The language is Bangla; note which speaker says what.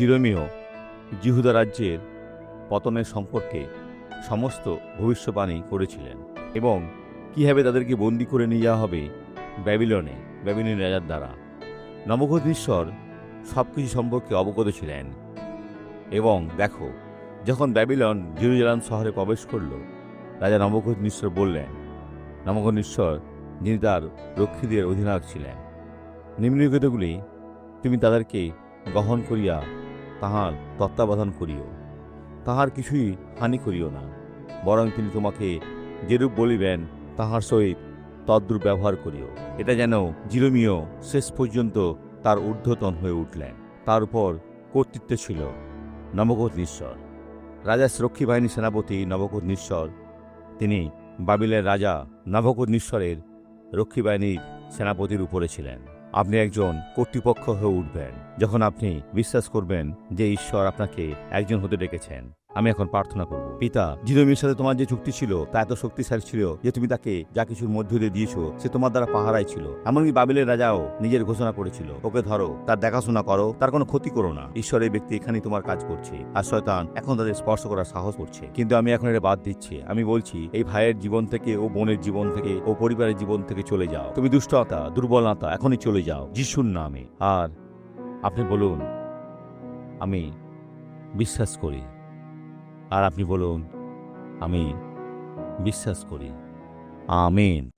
Speaker 1: জিরোমিও জিহুদা রাজ্যের পতনের সম্পর্কে সমস্ত ভবিষ্যবাণী করেছিলেন এবং কীভাবে তাদেরকে বন্দি করে নিয়ে যাওয়া হবে ব্যাবিলনে ব্যাবিলন রাজার দ্বারা। নবগোধীশ্বর সব কিছু সম্পর্কে অবগত ছিলেন এবং দেখো, যখন ব্যাবিলন জেরুজালাম শহরে প্রবেশ করল, রাজা নবগোধীশ্বর বললেন নবগোধীশ্বর যিনি তার রক্ষীদের অধিনায়ক ছিলেন, নিম্নলিখিতগুলি তুমি তাদেরকে গ্রহণ করিয়া তাহার তত্ত্বাবধান করিও। তাহার কিছুই হানি করিও না। বরং তিনি তোমাকে যেরূপ বলিবেন, তাহার সহিত তদ্রূপ ব্যবহার করিও। এটা যেন জিরোমিও শেষ পর্যন্ত তার ঊর্ধ্বতন হয়ে উঠলেন। তার উপর কর্তৃত্ব ছিল নবগোধ নিশ্বর রাজা রক্ষী বাহিনীর সেনাপতি নবগোধ নিশ্বর তিনি বাবিলের রাজা নবগোধ নিশ্বরের রক্ষী বাহিনীর সেনাপতির উপরে ছিলেন। আপনি একজন কর্তৃপক্ষ হয়ে উঠবেন। যখন আপনি বিশ্বাস করবেন যে ঈশ্বর আপনাকে একজন হতে ডেকেছেন। আমি এখন প্রার্থনা করব। পিতা জিরোমির সাথে তোমার যে চুক্তি ছিল, তা এত শক্তিশালী ছিল যে তুমি তাকে যা কিছুর মধ্য দিয়ে দিয়েছ, সে তোমার দ্বারা পাহারায় ছিল। এমনকি বাবিলের রাজাও নিজের ঘোষণা করেছিল, ওকে ধরো, তার দেখাশোনা করো, তার কোনো ক্ষতি করো না। ঈশ্বর এই ব্যক্তি এখানেই তোমার কাজ করছে, আর শয়তান এখন তাদের স্পর্শ করার সাহস করছে। কিন্তু আমি এখন এটা বাদ দিচ্ছি। আমি বলছি, এই ভাইয়ের জীবন থেকে, ও বোনের জীবন থেকে, ও পরিবারের জীবন থেকে চলে যাও। তুমি দুষ্টতা, দুর্বলতা, এখনই চলে যাও, যিশুর নামে। আর আপনি বলুন, আমি বিশ্বাস করি আর আপনি বলুন আমি বিশ্বাস করি। আমিন।